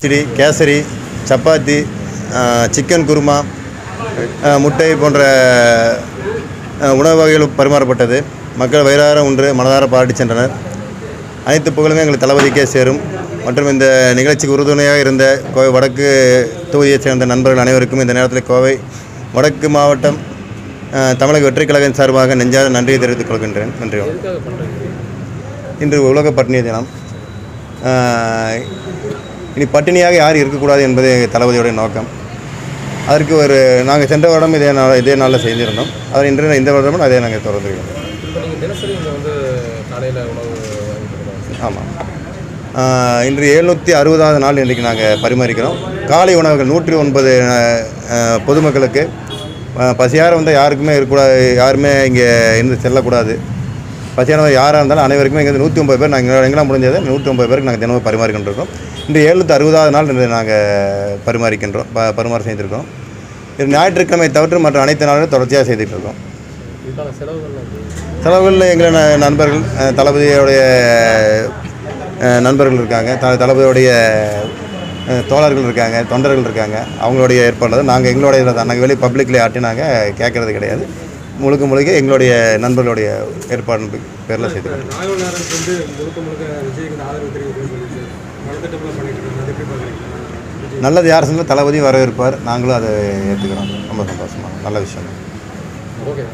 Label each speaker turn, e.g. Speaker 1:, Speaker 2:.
Speaker 1: Khichdi kesari chapati chicken kurma முட்டை போன்ற உணவு வகைகள் பரிமாறப்பட்டது. மக்கள் வயிறார ஒன்று மனதார பாராட்டி சென்றனர். அனைத்து புகழுமே எங்கள் தளபதிக்கே சேரும். மற்றும் இந்த நிகழ்ச்சிக்கு உறுதுணையாக இருந்த கோவை வடக்கு தொகுதியைச் சேர்ந்த நண்பர்கள் அனைவருக்கும் இந்த நேரத்தில் கோவை வடக்கு மாவட்டம் தமிழக வெற்றிக் கழகம் சார்பாக நெஞ்சார நன்றியை தெரிவித்துக் கொள்கின்றேன். நன்றி. இன்று உலக பட்டினி தினம். இனி பட்டினியாக யார் இருக்கக்கூடாது என்பதே எங்கள் தளபதியோடைய நோக்கம். அதற்கு ஒரு நாங்கள் சென்ற வருடம் இதே நாள் இதே நாளில் செய்திருந்தோம். அதை இன்று இந்த வருடமும் அதே நாங்கள் தொடர்ந்துருக்கோம் ஆமாம். இன்று எழுநூற்றி அறுபதாவது நாள் இன்றைக்கு நாங்கள் பரிமாறிக்கிறோம். காலை உணவுகள் நூற்றி ஒன்பது பொதுமக்களுக்கு பசியார வந்தால் யாருக்குமே இருக்கக்கூடாது யாருமே இங்கே இருந்து செல்லக்கூடாது. பசியானவர் யாராக இருந்தாலும் அனைவருக்குமே இங்கே நூற்றி ஒம்பது பேர் நாங்கள் எங்கெல்லாம் முடிஞ்சது நூற்றி ஒன்பது பேருக்கு நாங்கள் தினமும் பரிமாறிக்கின்றோம் இன்று எழுநூற்றி அறுபதாவது நாள் இன்று நாங்கள் பரிமாறிக்கின்றோம் ப பரிமாறு செய்திருக்கோம் இது ஞாயிற்றுக்கிழமை தவிர்த்து மற்ற அனைத்து நாளும் தொடர்ச்சியாக செய்துட்டு இருக்கோம் செலவுகளில் எங்களை நண்பர்கள் தளபதியோடைய நண்பர்கள் இருக்காங்க த தளபதியோடைய தோழர்கள் இருக்காங்க தொண்டர்கள் இருக்காங்க. அவங்களுடைய ஏற்பாடு நாங்கள் எங்களுடைய இதில் நாங்கள் வெளியே பப்ளிக்கில் ஆட்டி நாங்கள் கேட்குறது கிடையாது. முழுக்க முழுக்க எங்களுடைய நண்பர்களுடைய ஏற்பாடு பேரில்
Speaker 2: பார்க்குறீங்க?
Speaker 1: நல்லது யார் செஞ்சாலும் தளபதி வரவேற்பார். நாங்களும் அதை ஏற்றுக்கிறோம் ரொம்ப சந்தோஷமாக நல்ல விஷயம்.
Speaker 3: ஓகே.